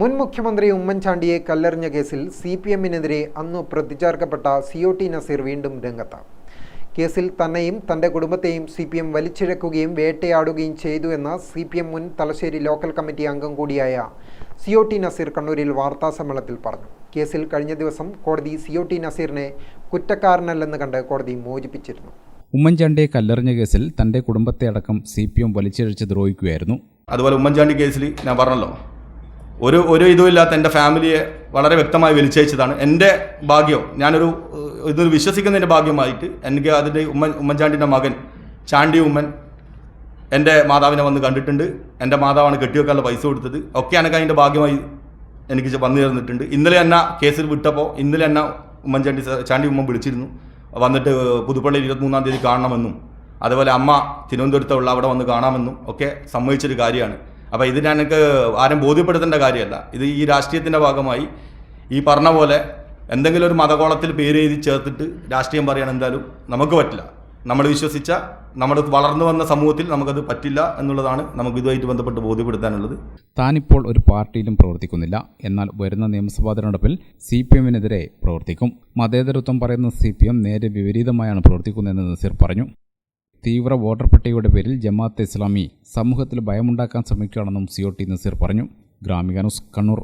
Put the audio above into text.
മുൻ മുഖ്യമന്ത്രി ഉമ്മൻചാണ്ടിയെ കല്ലെറിഞ്ഞ കേസിൽ സി പി എമ്മിനെതിരെ അന്നു പ്രതിചേർക്കപ്പെട്ട സി ഒ ടി നസീർ വീണ്ടും രംഗത്ത് കേസിൽ തന്നെയും തന്റെ കുടുംബത്തെയും സി പി എം വലിച്ചിഴക്കുകയും വേട്ടയാടുകയും ചെയ്തു എന്ന സി പി എം മുൻ തലശ്ശേരി ലോക്കൽ കമ്മിറ്റി അംഗം കൂടിയായ സി ഒ ടി നസീർ കണ്ണൂരിൽ വാർത്താസമ്മേളനത്തിൽ പറഞ്ഞു. കേസിൽ കഴിഞ്ഞ ദിവസം കോടതി സി ഒ ടി നസീറിനെ കുറ്റക്കാരനല്ലെന്ന് കണ്ട് കോടതി മോചിപ്പിച്ചിരുന്നു. ഉമ്മൻചാണ്ടിയെ കല്ലെറിഞ്ഞ കേസിൽ തന്റെ കുടുംബത്തെ അടക്കം സി പി എം വലിച്ചിഴച്ച് ദ്രോഹിക്കുകയായിരുന്നു. അതുപോലെ ഉമ്മൻചാണ്ടി കേസിൽ ഞാൻ പറഞ്ഞല്ലോ ഒരു ഒരു ഇതുമില്ലാത്ത എന്റെ ഫാമിലിയെ വളരെ വ്യക്തമായി വലിച്ചയച്ചതാണ് എന്റെ ഭാഗ്യം ഞാനൊരു ഇതൊരു ഇത് വിശ്വസിക്കുന്നതിന്റെ ഭാഗ്യമായിട്ട് എനിക്ക് അതിന്റെ ഉമ്മൻ ഉമ്മൻചാണ്ടിന്റെ മകൻ ചാണ്ടി ഉമ്മൻ എന്റെ മാതാവിനെ വന്ന് കണ്ടിട്ടുണ്ട്. എന്റെ മാതാവാണ് കെട്ടിവെക്കാനുള്ള പൈസ കൊടുത്തത്. ഒക്കെ എനിക്ക് അതിന്റെ ഭാഗ്യമായി എനിക്ക് വന്നു ചേർന്നിട്ടുണ്ട്. ഇന്നലെ എന്നെ കേസിൽ വിട്ടപ്പോൾ ഇന്നലെ എന്നെ ഉമ്മൻചാണ്ടി ചാണ്ടി ഉമ്മൻ വിളിച്ചിരുന്നു. വന്നിട്ട് പുതുപ്പള്ളിയിൽ ഇരുപത്തിമൂന്നാം തീയതി കാണണമെന്നും അതുപോലെ അമ്മ തിരുവനന്തപുരത്തുള്ള അവിടെ വന്ന് കാണാമെന്നും ഒക്കെ സമ്മതിച്ചൊരു കാര്യമാണ്. അപ്പോൾ ഇത് ഞങ്ങൾക്ക് ആരും ബോധ്യപ്പെടുത്തേണ്ട കാര്യമല്ല. ഇത് ഈ രാഷ്ട്രീയത്തിന്റെ ഭാഗമായി. ഈ പറഞ്ഞ പോലെ എന്തെങ്കിലും ഒരു മതകോളത്തിൽ പേര് എഴുതി ചേർത്തിട്ട് രാഷ്ട്രീയം പറയാൻ എന്തായാലും നമുക്ക് പറ്റില്ല. നമ്മൾ വിശ്വസിച്ച നമ്മൾ വളർന്നു വന്ന സമൂഹത്തിൽ നമുക്കത് പറ്റില്ല എന്നുള്ളതാണ് നമുക്ക് ഇതുമായിട്ട് ബന്ധപ്പെട്ട് ബോധ്യപ്പെടുത്താനുള്ളത്. താനിപ്പോൾ ഒരു പാർട്ടിയിലും പ്രവർത്തിക്കുന്നില്ല. എന്നാൽ വരുന്ന നിയമസഭാ തെരഞ്ഞെടുപ്പിൽ സി പി എമ്മിനെതിരെ പ്രവർത്തിക്കും. മതേതരത്വം പറയുന്ന സി പി എം നേരെ വിപരീതമായാണ് പ്രവർത്തിക്കുന്നതെന്ന് നസീർ പറഞ്ഞു. തീവ്ര വോട്ടർ പട്ടികയുടെ പേരിൽ ജമാഅത്ത് ഇസ്ലാമി സമൂഹത്തിൽ ഭയമുണ്ടാക്കാൻ ശ്രമിക്കുകയാണെന്നും സി ഒ ടി നസീർ പറഞ്ഞു. ഗ്രാമിക കണ്ണൂർ.